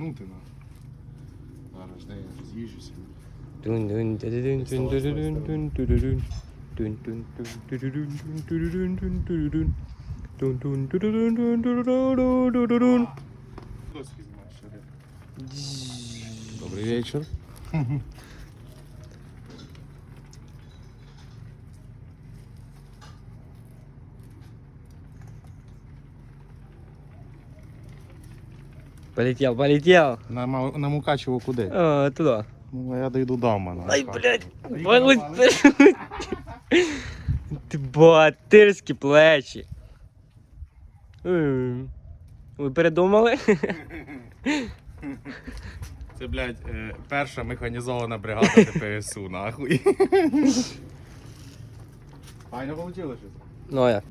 тягнути на. Зараз де я де? Добрий вечір. Полетел, полетел. На, Ма- на Мукачево куди? А, туда. Ну, а я дойду дома. на Ай, блядь, полетел. Ти богатирські плечі. М. Ви передумали? Це, блядь, е, перша механізована бригада ДПСУ, нахуй. Файно вийшло щось. Ну як?